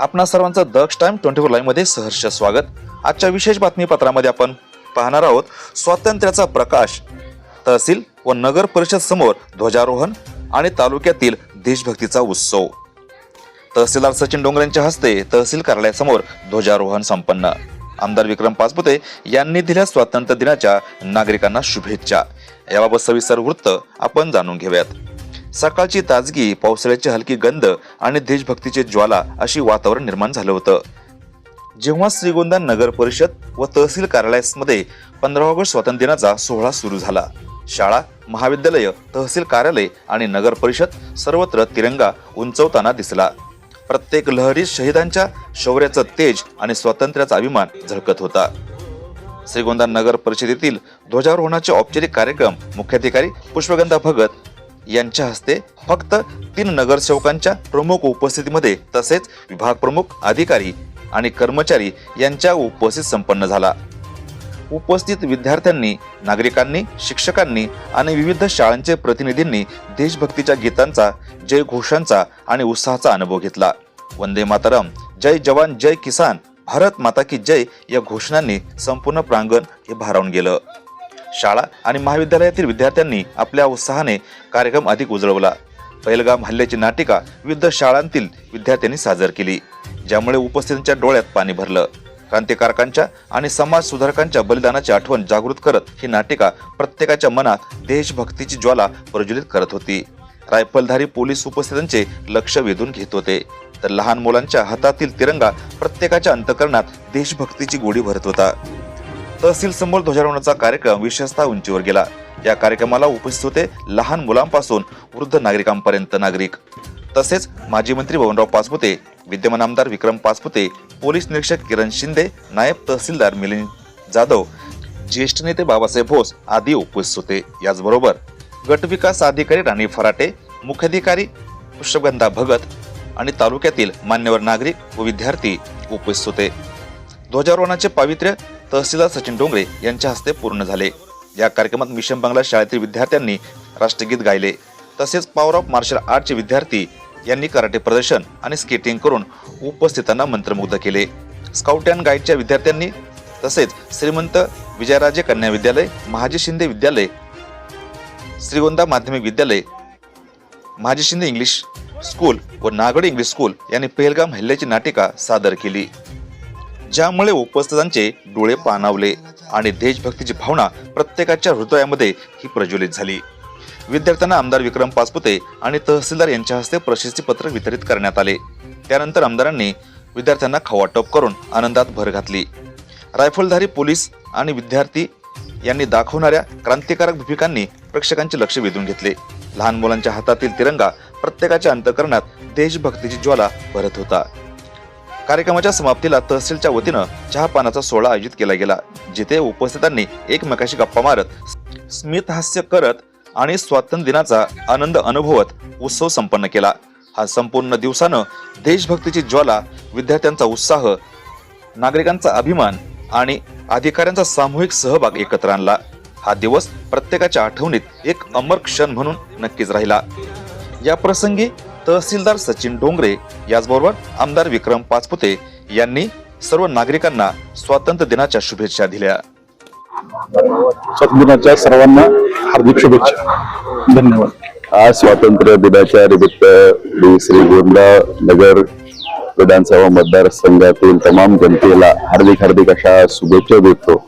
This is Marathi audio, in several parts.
आपणा सर्वांचं दक्ष टाइम ट्वेंटी फोर लाईव्हमध्ये सहर्ष स्वागत. आजच्या विशेष बातमीपत्रामध्ये आपण पाहणार आहोत स्वातंत्र्याचा प्रकाश तहसील व नगर परिषद समोर ध्वजारोहण आणि तालुक्यातील देशभक्तीचा उत्सव. तहसीलदार सचिन डोंगरे यांच्या हस्ते तहसील कार्यालयासमोर ध्वजारोहण संपन्न. आमदार विक्रम पाचपुते यांनी दिल्या स्वातंत्र्य दिनाच्या नागरिकांना शुभेच्छा. याबाबत सविस्तर वृत्त आपण जाणून घेऊयात. सकाळची ताजगी पावसाळ्याची हलकी गंध आणि देशभक्तीचे ज्वाला अशी वातावरण निर्माण झालं होतं. जेव्हा श्रीगोंदा नगर परिषद व तहसील कार्यालयामध्ये पंधरा ऑगस्ट स्वातंत्र्य दिनाचा सोहळा सुरू झाला. शाळा महाविद्यालय तहसील कार्यालय आणि नगर परिषद सर्वत्र तिरंगा उंचवताना दिसला. प्रत्येक लहरीत शहीदांच्या शौर्याचं तेज आणि स्वातंत्र्याचा अभिमान झळकत होता. श्रीगोंदा नगर परिषदेतील ध्वजारोहणाचे औपचारिक कार्यक्रम मुख्याधिकारी पुष्पगंधा भगत यांच्या हस्ते फक्त तीन नगरसेवकांच्या प्रमुख उपस्थितीमध्ये तसेच विभाग प्रमुख अधिकारी आणि कर्मचारी यांच्या उपस्थित संपन्न झाला. उपस्थित विद्यार्थ्यांनी नागरिकांनी शिक्षकांनी आणि विविध शाळांचे प्रतिनिधींनी देशभक्तीच्या गीतांचा जय घोषांचा आणि उत्साहाचा अनुभव घेतला. वंदे मातरम. जय जवान जय किसान. भारत माता की जय या घोषणांनी संपूर्ण प्रांगण हे भारावून गेलं. शाळा आणि महाविद्यालयातील विद्यार्थ्यांनी आपल्या उत्साहाने कार्यक्रम अधिक उजळवला. पहिलगाम हल्ल्याची नाटिका विविध शाळांतील विद्यार्थ्यांनी सादर केली ज्यामुळे उपस्थितांच्या डोळ्यात पाणी भरलं. क्रांतिकारकांच्या आणि समाज सुधारकांच्या बलिदानाची आठवण जागृत करत ही नाटिका प्रत्येकाच्या मनात देशभक्तीची ज्वाला प्रज्वलित करत होती. रायफलधारी पोलीस उपस्थितांचे लक्ष वेधून घेत होते. तर लहान मुलांच्या हातातील तिरंगा प्रत्येकाच्या अंतकरणात देशभक्तीची गोडी भरत होता. तहसील समोर ध्वजारोहणाचा कार्यक्रम विशेषतः उंचीवर गेला. या कार्यक्रमाला उपस्थित होते लहान मुलांपासून वृद्ध नागरिकांपर्यंत नागरिक. तसेच माजी मंत्री भवनराव पाचपुते विद्यमान आमदार विक्रम पाचपुते पोलीस निरीक्षक किरण शिंदे नायब तहसीलदार मिलिंद जाधव ज्येष्ठ नेते बाबासाहेब भोस आदी उपस्थित होते. याचबरोबर गटविकास अधिकारी राणी फराटे मुख्याधिकारी पुष्पगंधा भगत आणि तालुक्यातील मान्यवर नागरिक व विद्यार्थी उपस्थित होते. ध्वजारोहणाचे पावित्र्य तहसीलदार सचिन डोंगरे यांच्या हस्ते पूर्ण झाले. या कार्यक्रमात मिशन बांगला शाळेतील विद्यार्थ्यांनी राष्ट्रगीत गायले. तसेच पॉवर ऑफ मार्शल आर्टचे विद्यार्थी यांनी कराटे प्रदर्शन आणि स्केटिंग करून उपस्थितांना मंत्रमुग्ध केले. स्काउट अँड गाईडच्या विद्यार्थ्यांनी तसेच श्रीमंत विजयराजे कन्या विद्यालय महाजी शिंदे विद्यालय श्रीगोंदा माध्यमिक विद्यालय महाजी शिंदे इंग्लिश स्कूल व नागडी इंग्लिश स्कूल यांनी पेहलगाम हल्ल्याची नाटिका सादर केली. ज्यामुळे उपस्थितांचे डोळे पाणावले आणि देशभक्तीची भावना प्रत्येकाच्या हृदयामध्ये ही प्रज्वलित झाली. विद्यार्थ्यांना आमदार विक्रम पाचपुते आणि तहसीलदार यांच्या हस्ते प्रशस्तीपत्र वितरित करण्यात आले. त्यानंतर आमदारांनी विद्यार्थ्यांना खवाटोप करून आनंदात भर घातली. रायफलधारी पोलीस आणि विद्यार्थी यांनी दाखवणाऱ्या क्रांतिकारक भूमिकांनी प्रेक्षकांचे लक्ष वेधून घेतले. लहान मुलांच्या हातातील तिरंगा प्रत्येकाच्या अंतकरणात देशभक्तीची ज्वाला भरत होता. कार्यक्रमाच्या समाप्तीला तहसीलच्या वतीनं चहा पानाचा सोहळा आयोजित केला गेला जिथे उपस्थितांनी एकमेकाशी गप्पा मारत स्मित हास्य करत आणि स्वातंत्र्य दिनाचा आनंद अनुभवत उत्सव संपन्न केला. हा संपूर्ण दिवसानं देशभक्तीची ज्वाला विद्यार्थ्यांचा उत्साह नागरिकांचा अभिमान आणि अधिकाऱ्यांचा सामूहिक सहभाग एकत्र आणला. हा दिवस प्रत्येकाच्या आठवणीत एक अमर क्षण म्हणून नक्कीच राहिला. या प्रसंगी तहसीलदार सचिन डोंगरे याचबरोबर आमदार विक्रम पाचपुते यांनी सर्व नागरिकांना स्वातंत्र्य दिनाच्या शुभेच्छा दिल्या. स्वातंत्र्य दिनाच्या सर्वांना हार्दिक शुभेच्छा. धन्यवाद. आज स्वातंत्र्य दिनाच्या निमित्त मी श्रीगोंदा नगर विधानसभा मतदारसंघातील तमाम जनतेला हार्दिक हार्दिक अशा शुभेच्छा देतो.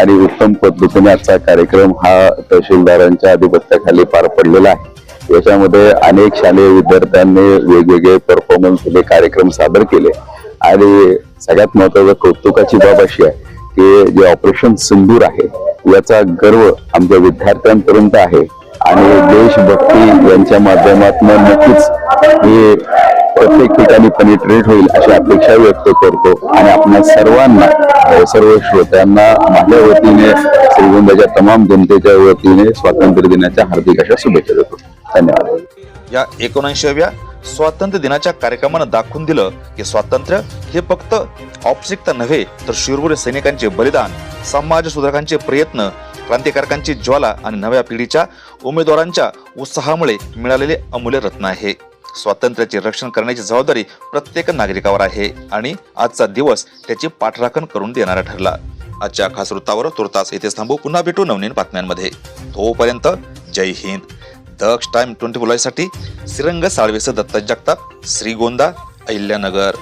आणि उत्तम पद्धतीने आजचा कार्यक्रम हा तहसीलदारांच्या अधिपत्याखाली पार पडलेला आहे. याच्यामध्ये अनेक शालेय विद्यार्थ्यांनी वेगवेगळे परफॉर्मन्स दिले कार्यक्रम सादर केले. आणि सगळ्यात महत्वाचं कौतुकाची बाब अशी आहे की जे ऑपरेशन सिंदूर आहे याचा गर्व आमच्या विद्यार्थ्यांपर्यंत आहे. आणि देशभक्ती यांच्या माध्यमातून नक्कीच हे प्रत्येक ठिकाणी पेनिट्रेट होईल अशी अपेक्षा व्यक्त करतो. आणि आपल्या सर्वांना सर्व श्रोत्यांना माझ्या वतीने श्रीगोंदाच्या तमाम जनतेच्या वतीने स्वातंत्र्य दिनाच्या हार्दिक अशा शुभेच्छा देतो. धन्यवाद. या एकोणऐंशीव्या स्वातंत्र्य दिनाच्या कार्यक्रमानं दाखवून दिलं की स्वातंत्र्य हे फक्त औपचारिकता नव्हे तर शूरवीर सैनिकांचे बलिदान समाज सुधारकांचे प्रयत्न क्रांतिकारकांची ज्वाला आणि नव्या पिढीच्या उमेदवारांच्या उत्साहामुळे मिळालेले अमूल्य रत्न आहे. स्वातंत्र्याचे रक्षण करण्याची जबाबदारी प्रत्येक नागरिकावर आहे आणि आजचा दिवस त्याची पाठराखण करून देणारा ठरला. आजच्या खास वृत्तावर तुर्तास येथेच थांबू. पुन्हा भेटू नवनीन बातम्यांमध्ये. तोपर्यंत जय हिंद. दक्ष टाइम ट्वेंटी बोलायसाठी श्रीरंग साळवेसह दत्ता जगताप श्रीगोंदा अहिल्यानगर.